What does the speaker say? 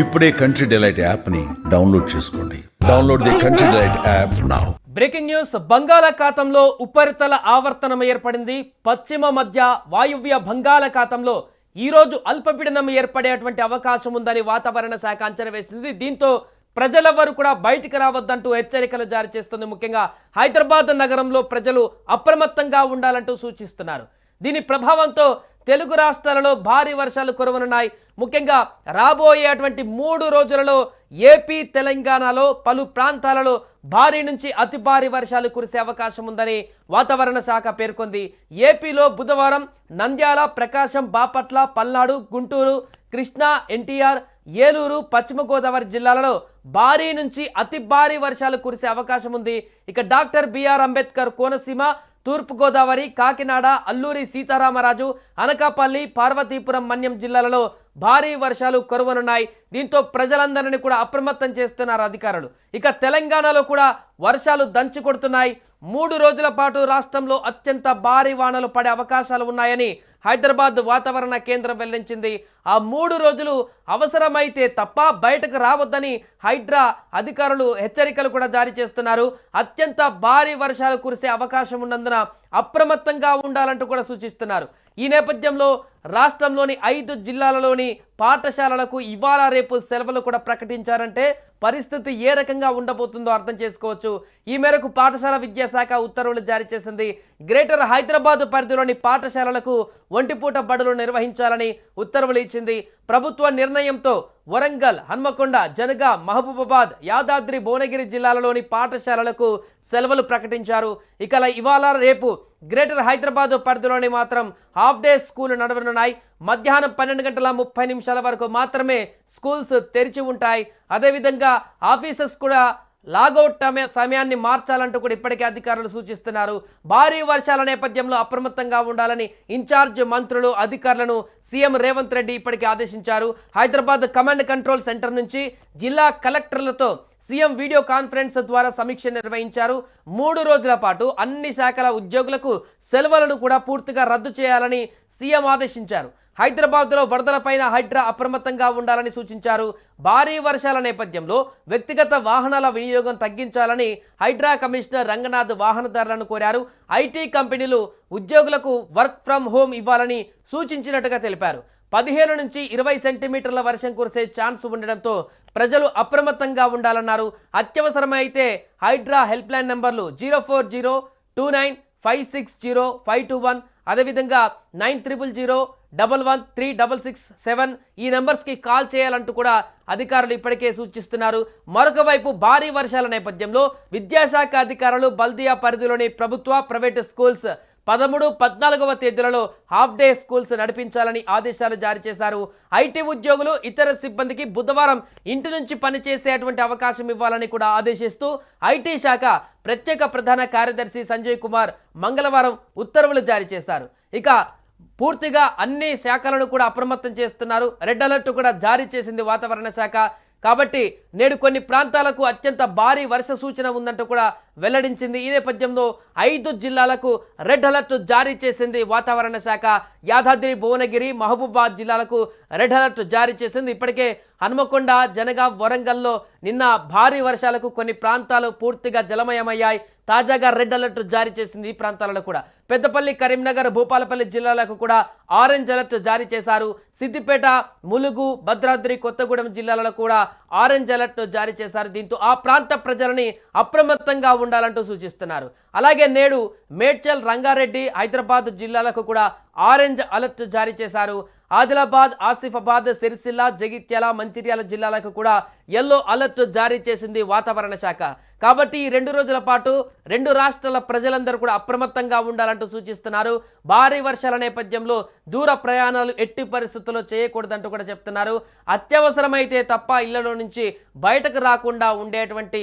ఇప్పుడే Country Delight యాప్ని download చేసుకోండి. Download the Country Delight app now breaking news బంగాళాఖాతంలో ఉపరితల ఆవర్తనం ఏర్పడింది. పశ్చిమ మధ్య వాయువ్య బంగాళాఖాతంలో ఈ రోజు అల్పపీడనం ఏర్పడేటువంటి అవకాశం ఉందని వాతావరణ శాఖ అంచనా వేసింది. దీంతో ప్రజలెవ్వరు కూడా బయటికి రావద్దంటూ హెచ్చరికలు జారీ చేస్తుంది. ముఖ్యంగా హైదరాబాద్ నగరంలో ప్రజలు అప్రమత్తంగా ఉండాలంటూ సూచిస్తున్నారు. దీని ప్రభావంతో తెలుగు రాష్ట్రాలలో భారీ వర్షాలు కురవనున్నాయి. ముఖ్యంగా రాబోయేటువంటి మూడు రోజులలో ఏపీ తెలంగాణలో పలు ప్రాంతాలలో భారీ నుంచి అతి భారీ వర్షాలు కురిసే అవకాశం ఉందని వాతావరణ శాఖ పేర్కొంది. ఏపీలో బుధవారం నంద్యాల ప్రకాశం బాపట్ల పల్నాడు గుంటూరు కృష్ణా ఎన్టీఆర్ ఏలూరు పశ్చిమ గోదావరి జిల్లాలలో భారీ నుంచి అతి భారీ వర్షాలు కురిసే అవకాశం ఉంది. ఇక doctor B R Ambedkar Konaseema Thurpu Godavari Kakinada Alluri Sitaramaraju Anakapalli Parvathipuram Manyam జిల్లాలలో భారీ వర్షాలు కురవనున్నాయి. దీంతో ప్రజలందరినీ కూడా అప్రమత్తం చేస్తున్నారు అధికారులు. ఇక తెలంగాణలో కూడా వర్షాలు దంచి కొడుతున్నాయి. మూడు రోజుల పాటు రాష్ట్రంలో అత్యంత భారీ వానలు పడే అవకాశాలు ఉన్నాయని హైదరాబాద్ వాతావరణ కేంద్రం వెల్లడించింది. ఆ మూడు రోజులు అవసరమైతే తప్ప బయటకు రావద్దని హైడ్రా అధికారులు హెచ్చరికలు కూడా జారీ చేస్తున్నారు. అత్యంత భారీ వర్షాలు కురిసే అవకాశం ఉన్నందున అప్రమత్తంగా ఉండాలంటూ కూడా సూచిస్తున్నారు. ఈ నేపథ్యంలో రాష్ట్రంలోని ఐదు జిల్లాలలోని పాఠశాలలకు ఇవాళ రేపు సెలవులు కూడా ప్రకటించారంటే పరిస్థితి ఏ రకంగా ఉండబోతుందో అర్థం చేసుకోవచ్చు. ఈ మేరకు పాఠశాల విద్యాశాఖ ఉత్తర్వులు జారీ చేసింది. గ్రేటర్ హైదరాబాద్ పరిధిలోని పాఠశాలలకు ఒంటిపూట బడులు నిర్వహించాలని ఉత్తర్వులు ఇచ్చింది. ప్రభుత్వ నిర్ణయంతో వరంగల్ హన్మకొండ జనగా మహబూబాబాద్ యాదాద్రి భువనగిరి జిల్లాలలోని పాఠశాలలకు సెలవులు ప్రకటించారు. ఇక ఇవాళ రేపు గ్రేటర్ హైదరాబాద్ పరిధిలోని మాత్రం హాఫ్ డే స్కూల్ నడవనున్నాయి. మధ్యాహ్నం పన్నెండు గంటల ముప్పై నిమిషాల వరకు మాత్రమే స్కూల్స్ తెరిచి ఉంటాయి. అదేవిధంగా ఆఫీసెస్ కూడా లాగౌట్ టమే- సమయాన్ని మార్చాలంటూ కూడా ఇప్పటికే అధికారులు సూచిస్తున్నారు. భారీ వర్షాల నేపథ్యంలో అప్రమత్తంగా ఉండాలని ఇన్ఛార్జ్ మంత్రులు అధికారులను సీఎం రేవంత్ రెడ్డి ఇప్పటికే ఆదేశించారు. హైదరాబాద్ కమాండ్ కంట్రోల్ సెంటర్ నుంచి జిల్లా కలెక్టర్లతో సీఎం వీడియో కాన్ఫరెన్స్ ద్వారా సమీక్ష నిర్వహించారు. మూడు రోజుల పాటు అన్ని శాఖల ఉద్యోగులకు సెలవులను కూడా పూర్తిగా రద్దు చేయాలని సీఎం ఆదేశించారు. హైదరాబాద్లో వరదలపైన హైడ్రా అప్రమత్తంగా ఉండాలని సూచించారు. భారీ వర్షాల నేపథ్యంలో వ్యక్తిగత వాహనాల వినియోగం తగ్గించాలని హైడ్రా కమిషనర్ రంగనాథ్ వాహనదారులను కోరారు. ఐటీ కంపెనీలు ఉద్యోగులకు వర్క్ ఫ్రం హోమ్ ఇవ్వాలని సూచించినట్టుగా తెలిపారు. పదిహేను నుంచి ఇరవై సెంటీమీటర్ల వర్షం కురిసే ఛాన్స్ ఉండడంతో ప్రజలు అప్రమత్తంగా ఉండాలన్నారు. అత్యవసరమైతే హైడ్రా హెల్ప్ లైన్ నంబర్లు zero four zero two nine five six zero five two one అదేవిధంగా nine triple zero double one three double six seven ఈ నెంబర్స్కి కాల్ చేయాలంటూ కూడా అధికారులు ఇప్పటికే సూచిస్తున్నారు. మరొక వైపు భారీ వర్షాల నేపథ్యంలో విద్యాశాఖ అధికారులు బల్దియా పరిధిలోని ప్రభుత్వ ప్రైవేటు స్కూల్స్ పదమూడు పద్నాలుగవ తేదీలలో హాఫ్ డే స్కూల్స్ నడిపించాలని ఆదేశాలు జారీ చేశారు. ఐటీ ఉద్యోగులు ఇతర సిబ్బందికి బుధవారం ఇంటి నుంచి పనిచేసేటువంటి అవకాశం ఇవ్వాలని కూడా ఆదేశిస్తూ ఐటీ శాఖ ప్రత్యేక ప్రధాన కార్యదర్శి సంజయ్ కుమార్ మంగళవారం ఉత్తర్వులు జారీ చేశారు. ఇక పూర్తిగా అన్ని శాఖలను కూడా అప్రమత్తం చేస్తున్నారు. రెడ్ అలర్ట్ కూడా జారీ చేసింది వాతావరణ శాఖ. కాబట్టి నేడు కొన్ని ప్రాంతాలకు అత్యంత భారీ వర్ష సూచన ఉందంటూ కూడా వెల్లడించింది. ఈ నేపథ్యంలో ఐదు జిల్లాలకు రెడ్ అలర్ట్ జారీ చేసింది వాతావరణ శాఖ. యాదాద్రి భువనగిరి మహబూబాద్ జిల్లాలకు రెడ్ అలర్ట్ జారీ చేసింది. ఇప్పటికే హనుమకొండ జనగాం వరంగల్లో నిన్న భారీ వర్షాలకు కొన్ని ప్రాంతాలు పూర్తిగా జలమయమయ్యాయి. తాజాగా రెడ్ అలర్ట్ జారీ చేసింది ఈ ప్రాంతాలలో కూడా. పెద్దపల్లి కరీంనగర్ భూపాలపల్లి జిల్లాలకు కూడా ఆరెంజ్ అలర్ట్ జారీ చేశారు. సిద్దిపేట ములుగు భద్రాద్రి కొత్తగూడెం జిల్లాలలో కూడా ఆరెంజ్ అలర్ట్ జారీ చేశారు. దీంతో ఆ ప్రాంత ప్రజలని అప్రమత్తంగా ఉండాలంటూ సూచిస్తున్నారు. అలాగే నేడు మేడ్చల్ రంగారెడ్డి హైదరాబాద్ జిల్లాలకు కూడా ఆరెంజ్ అలర్ట్ జారీ చేశారు. ఆదిలాబాద్ ఆసిఫాబాద్ సిరిసిల్ల జగిత్యాల మంచిర్యాల జిల్లాలకు కూడా ఎల్లో అలర్ట్ జారీ చేసింది వాతావరణ శాఖ. కాబట్టి ఈ రెండు రోజుల పాటు రెండు రాష్ట్రాల ప్రజలందరూ కూడా అప్రమత్తంగా ఉండాలంటూ సూచిస్తున్నారు. భారీ వర్షాల నేపథ్యంలో దూర ప్రయాణాలు ఎట్టి పరిస్థితుల్లో చేయకూడదంటూ కూడా చెప్తున్నారు. అత్యవసరమైతే తప్ప ఇళ్ళలో నుంచి బయటకు రాకుండా ఉండేటువంటి